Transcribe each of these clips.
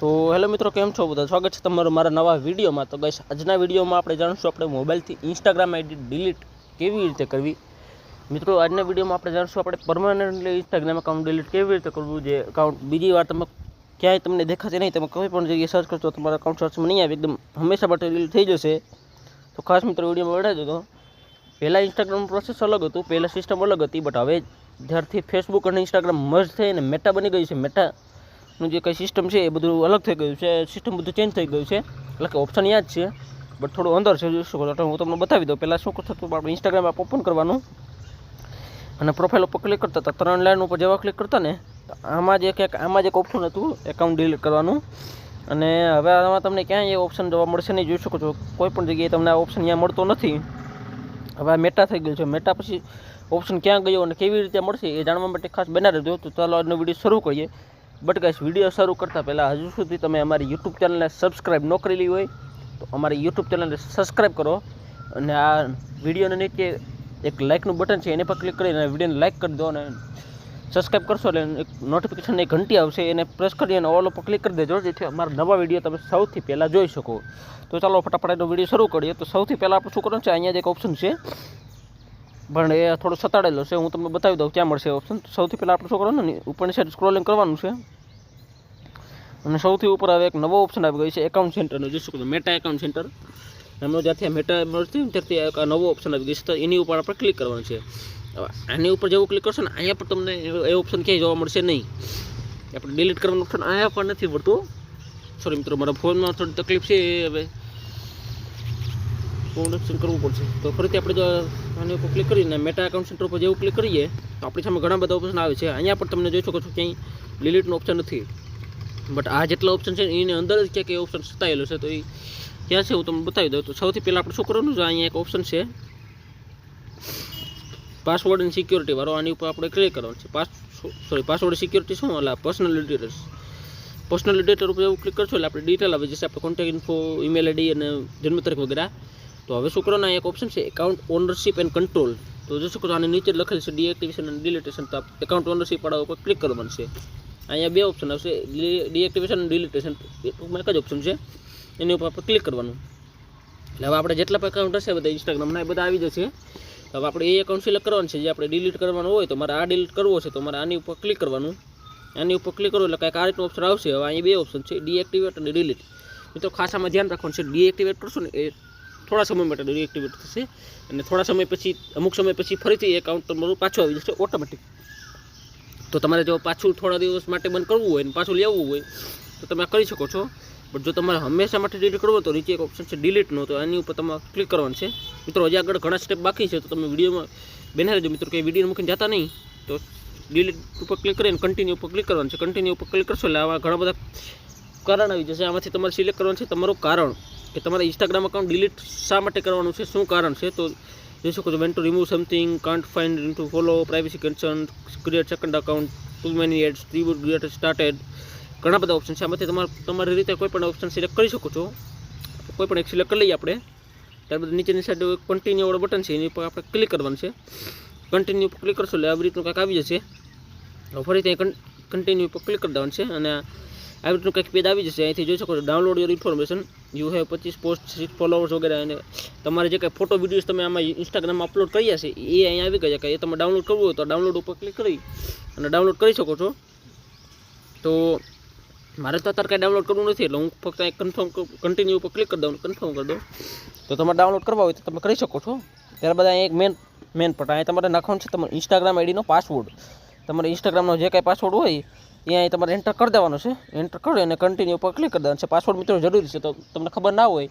તો હેલો મિત્રો, કેમ છો બધા? સ્વાગત છે તમારું મારા નવા વિડીયોમાં. તો ગઈશ આજના વિડીયોમાં આપણે જાણીશું આપણે મોબાઈલથી ઇન્સ્ટાગ્રામ આઈડી ડિલીટ કેવી રીતે કરવી? મિત્રો, આજના વિડીયોમાં આપણે જાણીશું આપણે પરમાનન્ટલી ઇન્સ્ટાગ્રામ એકાઉન્ટ ડિલીટ કેવી રીતે કરવું? જે એકાઉન્ટ બીજી વાર તમે ક્યાંય તમને દેખાશે નહીં, તમે કોઈ પણ જગ્યાએ સર્ચ કરશો, તમારા એકાઉન્ટ સર્ચમાં નહીં આવે, એકદમ હંમેશા માટે ડિલીટ થઈ જશે. તો ખાસ મિત્રો, વિડીયોમાં વડાજો તો, પહેલાં ઇન્સ્ટાગ્રામ પ્રોસેસ અલગ હતું, પહેલાં સિસ્ટમ અલગ હતી બટ હવે જ્યારથી ફેસબુક અને ઇન્સ્ટાગ્રામ મર્જ થઈને મેટા બની ગઈ છે મેટાનું જે કંઈ સિસ્ટમ છે એ બધું અલગ થઈ ગયું છે. સિસ્ટમ બધું ચેન્જ થઈ ગયું છે. એટલે કે ઓપ્શન યાદ છે બટ થોડું અંદર છે છો એટલે હું તમને બતાવી દઉં. પહેલાં શું થતું આપણે ઇન્સ્ટાગ્રામ આપ ઓપન કરવાનું. અને પ્રોફાઇલ ઉપર ક્લિક કરતા હતા. ત્રણ લાઈન ઉપર જેવા ક્લિક કરતા ને આમાં એક એક આમાં જ એક ઓપ્શન હતું એકાઉન્ટ ડિલીટ કરવાનું. અને હવે આમાં તમને ક્યાંય એ ઓપ્શન જોવા મળશે નહીં. જોઈ શકો છો, કોઈ પણ જગ્યાએ તમને આ ઓપ્શન અહીંયા મળતો નથી. હવે આ મેટા થઈ ગયું છે. મેટા પછી ઓપ્શન ક્યાં ગયો અને કેવી રીતે મળશે એ જાણવા માટે ખાસ બનાવી દો. તો ચાલો આજનો વીડિયો શરૂ કરીએ. બટ ગાઈસ વીડિયો શરૂ કરતાં પહેલાં હજુ સુધી તમે અમારી યુટ્યુબ ચેનલને સબસ્ક્રાઈબ ન કરેલી હોય, તો અમારી યુટ્યુબ ચેનલને સબસ્ક્રાઈબ કરો અને આ વિડીયોને નીચે એક લાઇકનું બટન છે, એને પર ક્લિક કરીને વિડીયોને લાઇક કરી દો અને સબસ્ક્રાઈબ કરશો એટલે એક નોટિફિકેશન એક ઘંટી આવશે, એને પ્રેસ કરી અને ઓલ ઉપર ક્લિક કરી દેજો, જેથી અમારા નવા વીડિયો તમે સૌથી પહેલાં જોઈ શકો. તો ચાલો ફટાફટ એનો વીડિયો શરૂ કરીએ. તો સૌથી પહેલાં આપણે શું કરવાનું છે? અહીંયા જે એક ઓપ્શન છે. પણ એ થોડો સતાડેલો છે, હું તમને બતાવી દઉં ક્યાં મળશે ઓપ્શન સૌથી પહેલાં આપણો છોકરો ને ઉપરની સાઈડ સ્ક્રોલિંગ કરવાનું છે. અને સૌથી ઉપર હવે એક નવો ઓપ્શન આવી ગયો છે એકાઉન્ટ સેન્ટરનો જોઈ શકો મેટા એકાઉન્ટ સેન્ટર એમનો જ્યાંથી આ મેટા મળતી ને ત્યારથી એક નવો ઓપ્શન આવી ગયો છે. તો એની ઉપર આપણે ક્લિક કરવાનું છે. આની ઉપર જેવું ક્લિક કરશો ને, અહીંયા પર તમને એ ઓપ્શન ક્યાંય જોવા મળશે નહીં. આપણે ડિલીટ કરવાનું ઓપ્શન અહીંયા પણ નથી મળતું. સોરી મિત્રો, મારા ફોનમાં થોડી તકલીફ છે હવે. પ્રોડક્શન કરવું પડશે તો ફરીથી આપણે જો આની ઉપર ક્લિક કરીને મેટા એકાઉન્ટ સેન્ટર ઉપર જેવું ક્લિક કરીએ, તો આપણી સામે ઘણા બધા ઓપ્શન આવે છે. અહીંયા પણ તમને જોઈ શકો છો ક્યાંય ડિલીટનો ઓપ્શન નથી. બટ આ જેટલા ઓપ્શન છે, એની અંદર જ ક્યાંક એ ઓપ્શન સતાયેલો છે. તો એ ક્યાં છે, હું તમને બતાવી દઉં. તો સૌથી પહેલાં આપણે શું કરવાનું? છે અહીંયા એક ઓપ્શન છે પાસવર્ડ એન્ડ સિક્યોરિટી વાળો. આની ઉપર આપણે ક્લિક કરવાનું છે. પાસ સોરી પાસવર્ડ સિક્યોરિટી શું? એટલે પર્સનલ ડિટેલ્સ પર્સનલ ડિટેલ ઉપર એવું ક્લિક કરશો એટલે આપણે ડિટેલ આવી જશે. આપણે કોન્ટેક્ટ ઇન્ફો ઈમેલ આઈડી અને જન્મ તારીખ વગેરે. તો હવે શું કરવાનું એક ઓપ્શન છે એકાઉન્ટ ઓનરશિપ એન્ડ કંટ્રોલ તો જો કે આની નીચે લખેલ છે ડીએક્ટિવેશન અને ડિલિટેશન તો એકાઉન્ટ ઓનરશિપ વાળા ઉપર ક્લિક કરવાનું છે. અહીંયા બે ઓપ્શન આવશે ડીએક્ટિવેશન અને ડિલિટેશન ટૂંકમાં એક જ ઓપ્શન છે. એની ઉપર આપણે ક્લિક કરવાનું. એટલે હવે આપણે જેટલા પણ એકાઉન્ટ હશે બધા ઇન્સ્ટાગ્રામના એ બધા આવી જશે. હવે આપણે એ એકાઉન્ટ સિલેક્ટ કરવાનું છે, જે આપણે ડિલીટ કરવાનું હોય, તો મારે આ ડિલીટ કરવો છે, તો મારે આની ઉપર ક્લિક કરવાનું. આની ઉપર ક્લિક કરો એટલે કંઈક આ રીતનું ઓપ્શન આવશે. હવે અહીં બે ઓપ્શન છે ડીએક્ટિવેટ અને ડિલીટ મિત્રો ખાસામાં ધ્યાન રાખવાનું છે ડીએક્ટિવેટ કરશો ને, એ થોડા સમય માટે ડીએક્ટિવેટ થશે. અને થોડા સમય પછી, અમુક સમય પછી ફરીથી એકાઉન્ટ તમારું પાછું આવી જશે ઓટોમેટિક તો તમારે જો પાછું થોડા દિવસ માટે બંધ કરવું હોય અને પાછું લેવું હોય, તો તમે કરી શકો છો. બટ જો તમારે હંમેશા માટે ડિલીટ કરવો તો નીચે એક ઓપ્શન છે ડિલીટનો તો એની ઉપર તમારે ક્લિક કરવાનું છે. મિત્રો, હજી આગળ ઘણા સ્ટેપ બાકી છે, તો તમે વિડીયોમાં બેના રહેજો મિત્રો કે વીડિયો મૂકીને જતા નહીં, તો ડિલીટ ઉપર ક્લિક કરીને કન્ટિન્યુ ઉપર ક્લિક કરવાનું છે. કન્ટિન્યુ ઉપર ક્લિક કરશો એટલે આવા ઘણા બધા કારણ આવી જશે. આમાંથી તમારે સિલેક્ટ કરવાનું છે તમારું કારણ. કે તમારે ઇન્સ્ટાગ્રામ અકાઉન્ટ ડિલીટ શા માટે કરવાનું છે? શું કારણ છે? તો જોઈ શકો છો when to remove something can't find to follow privacy concern create second account too many ads reboot create started ઘણા બધા ઓપ્શન છે. આમાંથી તમારે તમારી રીતે કોઈ પણ ઓપ્શન સિલેક્ટ કરી શકો છો. કોઈ પણ એક સિલેક્ટ કરી લઈએ આપણે. ત્યારબાદ નીચેની સાઈડ કન્ટિન્યુ વાળું બટન છે, એની ઉપર આપણે ક્લિક કરવાનું છે. કન્ટિન્યુ ઉપર ક્લિક કરશો એટલે આવી રીતનું કાંઈક આવી જશે. ફરી ફરીથી કન્ટિન્યુ ઉપર ક્લિક કરી દેવાનું છે અને આવી રીતનું કંઈક પેજ આવી જશે, અહીંથી જોઈ શકો છો download your information you have પચીસ પોસ્ટ સિક્સ ફોલોવર્સ વગેરે અને તમારે જે કંઈ ફોટો વિડીયોઝ તમે આમાં ઇન્સ્ટાગ્રામમાં અપલોડ કર્યા છે, એ અહીંયા આવી ગયા કે એ તમે ડાઉનલોડ કરવું હોય તો ડાઉનલોડ ઉપર ક્લિક કરી અને ડાઉનલોડ કરી શકો છો. તો મારે તો અત્યારે કાંઈ ડાઉનલોડ કરવું નથી, એટલે હું ફક્ત અહીં કન્ફર્મ કન્ટિન્યુ ઉપર ક્લિક કરી દઉં કન્ફર્મ કરી દઉં. તો તમારે ડાઉનલોડ કરવા હોય તો તમે કરી શકો છો. ત્યારબાદ અહીં એક મેન મેન પટ અહીંયા તમારે નાખવાનું છે તમારે ઇન્સ્ટાગ્રામ આઈડીનો પાસવર્ડ તમારે ઇન્સ્ટાગ્રામનો જે કાંઈ પાસવર્ડ હોય એ અહીં તમારે એન્ટર કરી દેવાનો છે. એન્ટર કરી અને કન્ટિન્યુ ઉપર ક્લિક કરી દેવાનું છે. પાસવર્ડ મિત્રો જરૂરી છે. તો તમને ખબર ના હોય,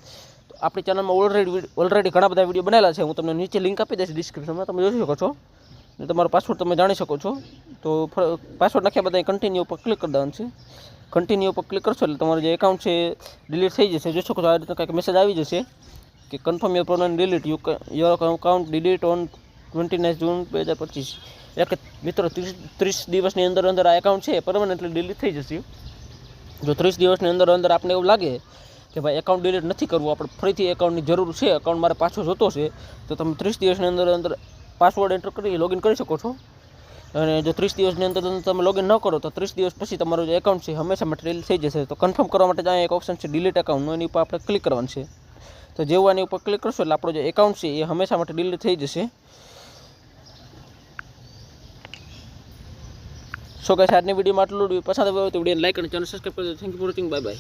તો આપણી ચેનલમાં ઓલરેડી ઓલરેડી ઘણા બધા વીડિયો બનેલા છે. હું તમને નીચે લિંક આપી દઈશ ડિસ્ક્રિપ્શનમાં તમે જોઈ શકો છો. અને તમારો પાસવર્ડ તમે જાણી શકો છો. તો પાસવર્ડ નાખ્યા બધા કન્ટિન્યુ ઉપર ક્લિક કરી દેવાનું છે. કન્ટિન્યુ ઉપર ક્લિક કરશો એટલે તમારું જે એકાઉન્ટ છે ડિલીટ થઈ જશે. જોઈ શકો છો, આ રીતે કંઈક મેસેજ આવી જશે કે confirm your prone delete you your account delete on twenty nine June બે હજાર પચીસ. એટલે મિત્રો, ત્રીસ ત્રીસ દિવસની અંદર અંદર આ એકાઉન્ટ છે પરમાનન્ટલી ડિલીટ થઈ જશે. જો ત્રીસ દિવસની અંદર અંદર આપણે એવું લાગે કે ભાઈ એકાઉન્ટ ડિલીટ નથી કરવું, આપણે ફરીથી એકાઉન્ટની જરૂર છે એકાઉન્ટ મારે પાછો જોતો છે, તો તમે ત્રીસ દિવસની અંદર અંદર પાસવર્ડ એન્ટર કરી લોગિન કરી શકો છો. અને જો ત્રીસ દિવસની અંદર તમે લોગિન ન કરો, તો ત્રીસ દિવસ પછી તમારું જે એકાઉન્ટ છે હંમેશા માટે ડિલીટ થઈ જશે. તો કન્ફર્મ કરવા માટે જ એક ઓપ્શન છે ડિલીટ એકાઉન્ટનું એની ઉપર આપણે ક્લિક કરવાનું છે. તો જેવું આની ઉપર ક્લિક કરશો એટલે આપણો જે એકાઉન્ટ છે એ હંમેશા માટે ડિલીટ થઈ જશે. સો ગાઈસ, આજની વિડીયોમાં આટલું પસંદ આવ્યો તો વિડીયોને લાઈક અને ચેનલ સબસ્ક્રાઈબ કરી દો thank you for watching bye bye